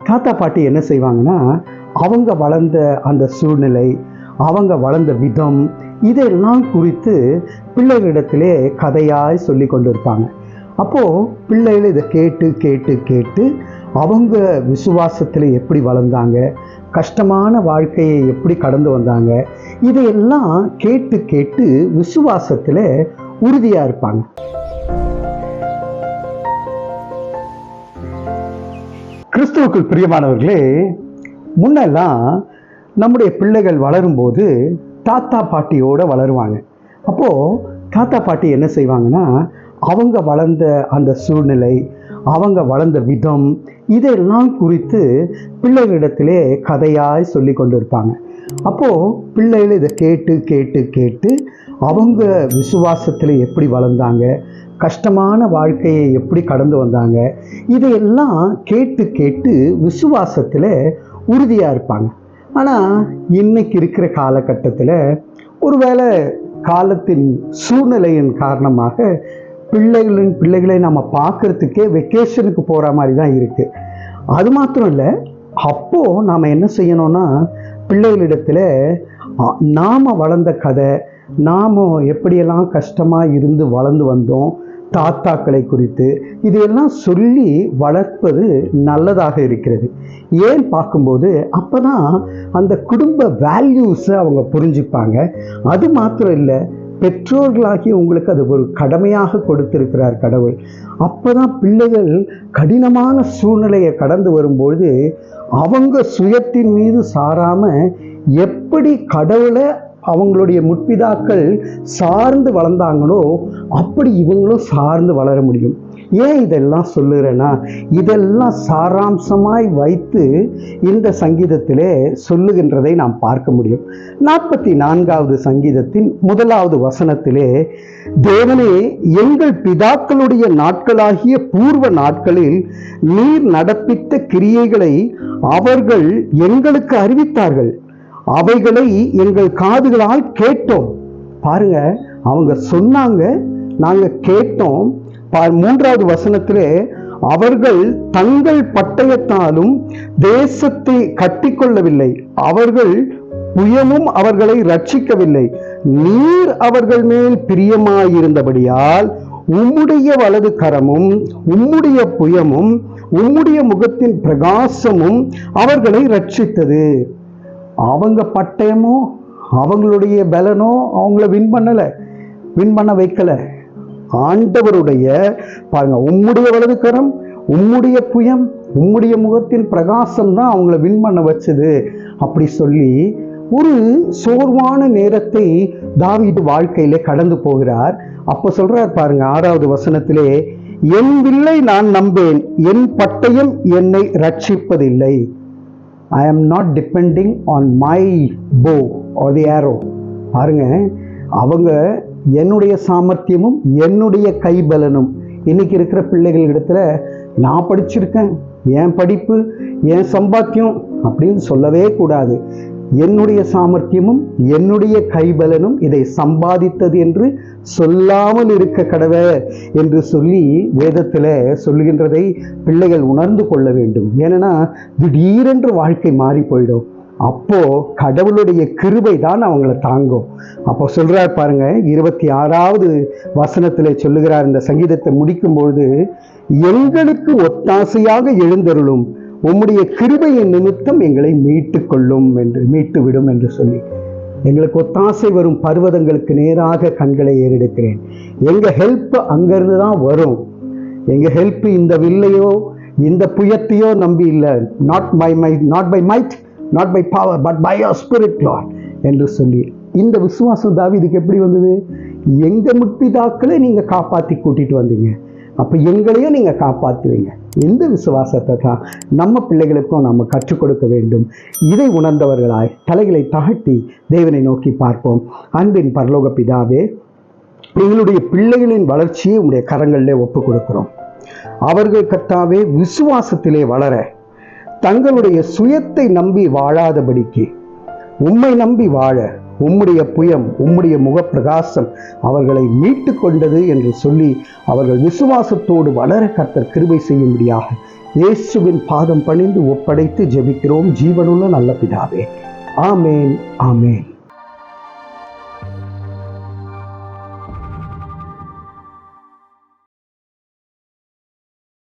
தாத்தா பாட்டி என்ன செய்வாங்கன்னா அவங்க வளர்ந்த அந்த சூழ்நிலை அவங்க வளர்ந்த விதம் இதெல்லாம் குறித்து பிள்ளைகளிடத்திலே கதையாய் சொல்லி கொண்டு இருப்பாங்க அப்போது பிள்ளைகள் இதை கேட்டு கேட்டு கேட்டு அவங்க விசுவாசத்தில் எப்படி வளர்ந்தாங்க கஷ்டமான வாழ்க்கையை எப்படி கடந்து வந்தாங்க இதையெல்லாம் கேட்டு கேட்டு விசுவாசத்தில் உறுதியாக இருப்பாங்க. கிறிஸ்துவுக்குள் பிரியமானவர்களே முன்னெல்லாம் நம்முடைய பிள்ளைகள் வளரும்போது தாத்தா பாட்டியோடு வளருவாங்க. அப்போது தாத்தா பாட்டி என்ன செய்வாங்கன்னா அவங்க வளர்ந்த அந்த சூழ்நிலை அவங்க வளர்ந்த விதம் இதெல்லாம் குறித்து பிள்ளைகளிடத்திலே கதையாய் சொல்லி கொண்டு இருப்பாங்க அப்போது பிள்ளைகள் இதை கேட்டு கேட்டு கேட்டு அவங்க விசுவாசத்தில் எப்படி வளர்ந்தாங்க கஷ்டமான வாழ்க்கையை எப்படி கடந்து வந்தாங்க இதையெல்லாம் கேட்டு கேட்டு விசுவாசத்தில் உறுதியாக இருப்பாங்க. ஆனால் இன்னைக்கு இருக்கிற காலகட்டத்தில் ஒருவேளை காலத்தின் சூழ்நிலையின் காரணமாக பிள்ளைகளின் பிள்ளைகளை நம்ம பார்க்கறதுக்கே வெக்கேஷனுக்கு போகிற மாதிரி தான் இருக்குது அது மாத்திரம் இல்லை அப்போது நாம் என்ன செய்யணும்னா பிள்ளைகளிடத்தில் நாம் வளர்ந்த கதை நாம் எப்படியெல்லாம் கஷ்டமாக இருந்து வளர்ந்து வந்தோம் தாத்தாக்களை குறித்து இதையெல்லாம் சொல்லி வளர்ப்பது நல்லதாக இருக்கிறது. ஏன் பார்க்கும்போது அப்போ தான் அந்த குடும்ப வேல்யூஸை அவங்க புரிஞ்சுப்பாங்க. அது மாத்திரம் இல்லை பெற்றோர்களாகி உங்களுக்கு அது ஒரு கடமையாக கொடுத்திருக்கிறார் கடவுள். அப்போ தான் பிள்ளைகள் கடினமான சூழ்நிலையை கடந்து வரும்பொழுது அவங்க சுயத்தின் மீது சாராமல் எப்படி கடவுளை அவங்களுடைய முற்பிதாக்கள் சார்ந்து வளர்ந்தாங்களோ அப்படி இவங்களும் சார்ந்து வளர முடியும். ஏன் இதெல்லாம் சொல்லுகிறேன்னா இதெல்லாம் சாராம்சமாய் வைத்து இந்த சங்கீதத்திலே சொல்லுகின்றதை நாம் பார்க்க முடியும். நாற்பத்தி நான்காவது சங்கீதத்தின் முதலாவது வசனத்திலே தேவனே எங்கள் பிதாக்களுடைய நாட்களாகிய பூர்வ நாட்களில் நீர் நடப்பித்த கிரியைகளை அவர்கள் எங்களுக்கு அறிவித்தார்கள். அவைகளை எங்கள் காதுகளால் கேட்டோம். பாருங்க அவங்க சொன்னாங்க நாங்கள் கேட்டோம். மூன்றாவது வசனத்திலே அவர்கள் தங்கள் பட்டயத்தாலும் தேசத்தை கட்டிக்கொள்ளவில்லை. அவர்கள் புயமும் அவர்களை ரட்சிக்கவில்லை நீர் அவர்கள் மேல் பிரியமாயிருந்தபடியால் உம்முடைய வலது கரமும் உம்முடைய புயமும் உம்முடைய முகத்தின் பிரகாசமும் அவர்களை ரட்சித்தது அவங்க பட்டயமோ அவங்களுடைய பலனோ அவங்கள வின் பண்ணலை. வின் பண்ண வைக்கலை. ஆண்டவருடைய பாருங்க உம்முடைய வலது கரம் உம்முடைய புயம் உம்முடைய முகத்தின் பிரகாசம் தான் அவங்கள வின் பண்ண வச்சது. அப்படி சொல்லி ஒரு சோர்வான நேரத்தை தாவீது வாழ்க்கையிலே கடந்து போகிறார். அப்போ சொல்றார் பாருங்க ஆறாவது வசனத்திலே என் வில்லை நான் நம்பேன் என் பட்டயம் என்னை ரட்சிப்பதில்லை. I am not depending on my bow or the arrow பாருங்க அவங்க என்னுடைய சாமர்த்தியமும் என்னுடைய கைபலனும். இன்னைக்கு இருக்கிற பிள்ளைகள் இடத்துல நான் படிச்சிருக்கேன் என் படிப்பு என் சம்பாத்தியம் அப்படின்னு சொல்லவே கூடாது. என்னுடைய சாமர்த்தியமும் என்னுடைய கைபலனும் இதை சம்பாதித்தது என்று சொல்லாமல் இருக்க கடவை என்று சொல்லி வேதத்தில் சொல்லுகின்றதை பிள்ளைகள் உணர்ந்து கொள்ள வேண்டும். ஏன்னா திடீரென்று வாழ்க்கை மாறி போயிடும். அப்போ கடவுளுடைய கிருபை தான் அவங்களை தாங்கும். அப்போ சொல்றார் பாருங்க இருபத்தி ஆறாவது வசனத்தில் சொல்லுகிறார் இந்த சங்கீதத்தை முடிக்கும் பொழுது எங்களுக்கு ஒத்தாசையாக எழுந்தருளும். உம்முடைய கிருபையின் நிமித்தம் எங்களை மீட்டு கொள்ளும் என்று மீட்டு விடும் என்று சொல்லி. எங்களுக்கு ஒத்தாசை வரும் பர்வதங்களுக்கு நேராக கண்களை ஏறெடுக்கிறேன். எங்கள் ஹெல்ப் அங்கிருந்து தான் வரும். எங்கள் ஹெல்ப் இந்த வில்லையோ இந்த புயத்தையோ நம்பி இல்லை. Not my my not by might not by power but by your spirit lord என்று சொல்லி. இந்த விசுவாசம் தாவிதுக்கு எப்படி வந்தது? எங்கள் முற்பிதாக்களை நீங்கள் காப்பாற்றி கூட்டிகிட்டு வந்தீங்க. அப்போ எங்களையும் நீங்கள் காப்பாற்றுவீங்க இந்த விசுவாசத்தை தான் நம்ம பிள்ளைகளுக்கும் நம்ம கற்றுக் கொடுக்க வேண்டும். இதை உணர்ந்தவர்களாய் தலைகளை தாழ்த்தி தேவனை நோக்கி பார்ப்போம். அன்பின் பரலோக பிதாவே எங்களுடைய பிள்ளைகளின் வளர்ச்சியை உங்களுடைய கரங்களிலே ஒப்பு கொடுக்கிறோம். அவர்கள் கத்தாவே விசுவாசத்திலே வளர தங்களுடைய சுயத்தை நம்பி வாழாதபடிக்கு உம்மை நம்பி வாழ உம்முடைய புயம் உம்முடைய முகப்பிரகாசம் அவர்களை மீட்டு கொண்டது என்று சொல்லி அவர்கள் விசுவாசத்தோடு வளர கர்த்தர் கிருபை செய்யும்படியாக இயேசுவின் பாதம் பணிந்து ஒப்படைத்து ஜெபிக்கிறோம். ஜீவனுள்ள நல்ல பிதாவே. ஆமேன் ஆமேன்.